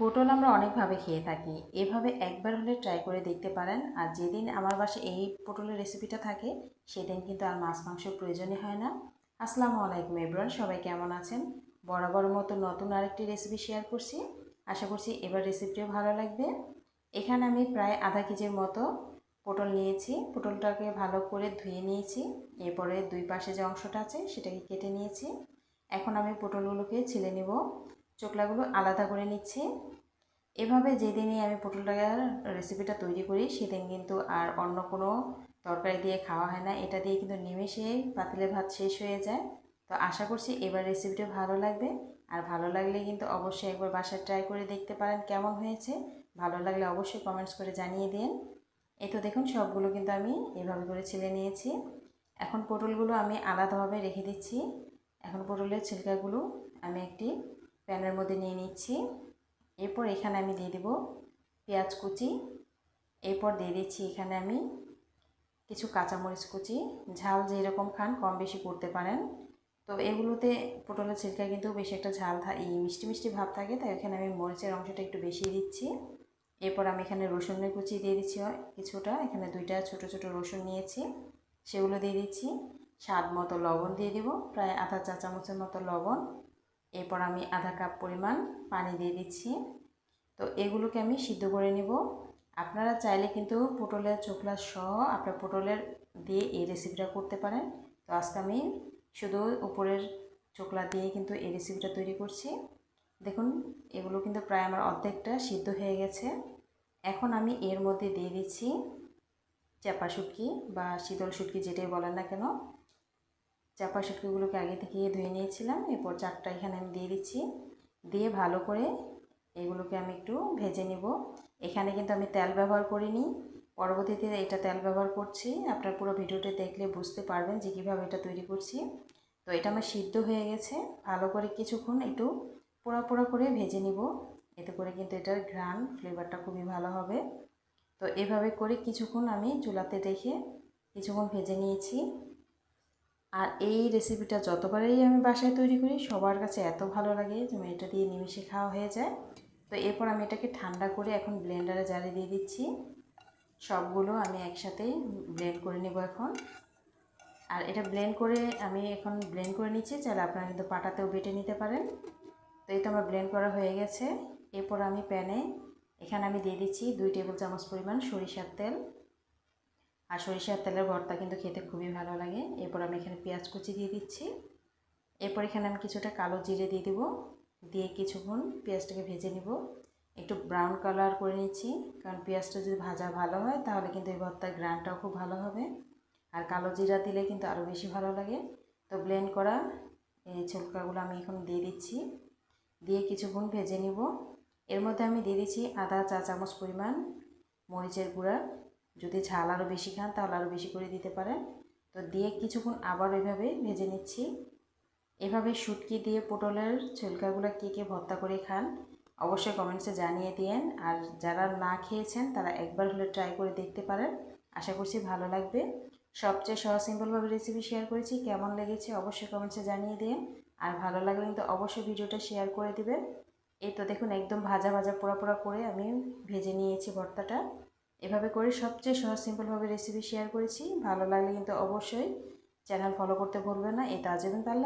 পটল আমরা অনেকভাবে খেয়ে থাকি। এভাবে একবার হলে ট্রাই করে দেখতে পারেন। আর যেদিন আমার বাসায় এই পটলের রেসিপিটা থাকে, সেদিন কিন্তু আর মাছ মাংসের প্রয়োজনই হয় না। আসসালামু আলাইকুম এব্রান সবাই কেমন আছেন? বরাবর মতো নতুন আরেকটি রেসিপি শেয়ার করছি। আশা করছি এবার রেসিপিটিও ভালো লাগবে। এখানে আমি প্রায় আধা কেজির মতো পটল নিয়েছি। পটলটাকে ভালো করে ধুয়ে নিয়েছি। এরপরে দুই পাশে যে অংশটা আছে, সেটাকে কেটে নিয়েছি। এখন আমি পটলগুলোকে ছিলে নিব। চোকলাগুলো আলাদা করে নিচ্ছি। এভাবে যেদিনই আমি পটল পটলটার রেসিপিটা তৈরি করি, সেদিন কিন্তু আর অন্য কোনো তরকারি দিয়ে খাওয়া হয় না। এটা দিয়ে কিন্তু নিমেষে পাতিলে ভাত শেষ হয়ে যায়। তো আশা করছি এবার রেসিপিটা ভালো লাগবে। আর ভালো লাগলে কিন্তু অবশ্যই একবার বাসায় ট্রাই করে দেখতে পারেন কেমন হয়েছে। ভালো লাগলে অবশ্যই কমেন্টস করে জানিয়ে দিন। এই তো দেখুন, সবগুলো কিন্তু আমি এভাবে করে ছিলে নিয়েছি। এখন পটলগুলো আমি আলাদাভাবে রেখে দিচ্ছি। এখন পটলের ছিলকাগুলো আমি একটি প্যানের মধ্যে নিয়ে নিচ্ছি। এরপর এখানে আমি দিয়ে দেব পেঁয়াজ কুচি। এরপর দিয়ে দিচ্ছি এখানে আমি কিছু কাঁচামরিচ কুচি। ঝাল যেরকম খান, কম বেশি করতে পারেন। তো এগুলোতে পটলের ছিলকা কিন্তু বেশি একটা ঝাল এই মিষ্টি মিষ্টি ভাব থাকে, তাই এখানে আমি মরিচের অংশটা একটু বেশি দিচ্ছি। এরপর আমি এখানে রসুনের কুচি দিয়ে দিচ্ছি কিছুটা। এখানে দুইটা ছোট ছোট রসুন নিয়েছি, সেগুলো দিয়ে দিচ্ছি। স্বাদ মতো লবণ দিয়ে দিব, প্রায় আধা চা চামচের মতো লবণ। এরপর আমি আধা কাপ পরিমাণ পানি দিয়ে দিচ্ছি। তো এগুলোকে আমি সিদ্ধ করে নিব। আপনারা চাইলে কিন্তু পটলের চোখলা সহ আপনার পটলের দিয়ে এই রেসিপিটা করতে পারেন। তো আজকে আমি শুধু উপরের চোখলা দিয়ে কিন্তু এই রেসিপিটা তৈরি করছি। দেখুন, এগুলো কিন্তু প্রায় আমার অর্ধেকটা সিদ্ধ হয়ে গেছে। এখন আমি এর মধ্যে দিয়ে দিচ্ছি চাপা শুটকি বা শীতল শুটকি যেটাই বলেন না কেন। চাপা শুটকিগুলোকে আগে থেকে ধুয়ে নিয়েছিলাম। এরপর চারটা এখানে আমি দিয়ে দিচ্ছি। দিয়ে ভালো করে এগুলোকে আমি একটু ভেজে নিব। এখানে কিন্তু আমি তেল ব্যবহার করিনি। পরবর্তীতে এটা তেল ব্যবহার করছি। আপনার পুরো ভিডিওটি দেখলে বুঝতে পারবেন যে কীভাবে এটা তৈরি করছি। তো এটা আমার সিদ্ধ হয়ে গেছে। ভালো করে কিছুক্ষণ একটু পোড়া পোড়া করে ভেজে নিব। এতে করে কিন্তু এটার ঘ্রাণ ফ্লেভারটা খুবই ভালো হবে। তো এভাবে করে কিছুক্ষণ আমি চুলাতে রেখে কিছুক্ষণ ভেজে নিয়েছি। আর এই রেসিপিটা যতবারই আমি বাসায় তৈরি করি, সবার কাছে এত ভালো লাগে যে এটা দিয়ে নিমিশে খাওয়া হয়ে যায়। তো এরপর আমি এটাকে ঠান্ডা করে এখন ব্লেন্ডারে জারে দিয়ে দিচ্ছি। সবগুলো আমি একসাথে ব্লেন্ড করে নেব এখন। আর এটা ব্লেন্ড করে আমি এখন ব্লেন্ড করে নিচ্ছি, চাইলে আপনারা কিন্তু পাটাতেও বেটে নিতে পারেন। তো এই তো আমার ব্লেন্ড করা হয়ে গেছে। এরপর আমি প্যানে এখানে আমি দিয়ে দিচ্ছি দুই টেবিল চামচ পরিমাণ সরিষার তেল। আর সরিষার তেলের ভর্তা কিন্তু খেতে খুবই ভালো লাগে। এরপর আমি এখানে পেঁয়াজ কুচি দিয়ে দিচ্ছি। এরপর এখানে আমি কিছুটা কালো জিরে দিয়ে দেবো। দিয়ে কিছুক্ষণ পেঁয়াজটাকে ভেজে নিব। একটু ব্রাউন কালার করে নিচ্ছি। কারণ পেঁয়াজটা যদি ভাজা ভালো হয়, তাহলে কিন্তু এই ভর্তার গ্রানটাও খুব ভালো হবে। আর কালো জিরা দিলে কিন্তু আরও বেশি ভালো লাগে। তো ব্লেন্ড করা এই ছোলকাগুলো আমি এখন দিয়ে দিচ্ছি। দিয়ে কিছুক্ষণ ভেজে নিব। এর মধ্যে আমি দিয়ে দিচ্ছি আদা চা চামচ পরিমাণ, মরিচের গুঁড়া যদি ঝাল আরও বেশি খান, তাহলে আরও বেশি করে দিতে পারেন। তো দিয়ে কিছুক্ষণ আবার ওইভাবে ভেজে নিচ্ছি। এভাবে শুটকি দিয়ে পটলের ছিলকাগুলো কে কে ভর্তা করে খান, অবশ্যই কমেন্টসে জানিয়ে দিয়েন। আর যারা না খেয়েছেন, তারা একবার হলে ট্রাই করে দেখতে পারেন। আশা করছি ভালো লাগবে। সবচেয়ে সহজ সিম্পলভাবে রেসিপি শেয়ার করেছি। কেমন লেগেছে অবশ্যই কমেন্টসে জানিয়ে দিন। আর ভালো লাগলে কিন্তু অবশ্যই ভিডিওটা শেয়ার করে দিবেন। এই তো দেখুন, একদম ভাজা ভাজা পোড়া পোড়া করে আমি ভেজে নিয়েছি ভর্তাটা। এভাবে করে সবচেয়ে সহজ সিম্পলভাবে রেসিপি শেয়ার করেছি। ভালো লাগলে কিন্তু অবশ্যই চ্যানেল ফলো করতে ভুলবেন না। এটা আজ পারলে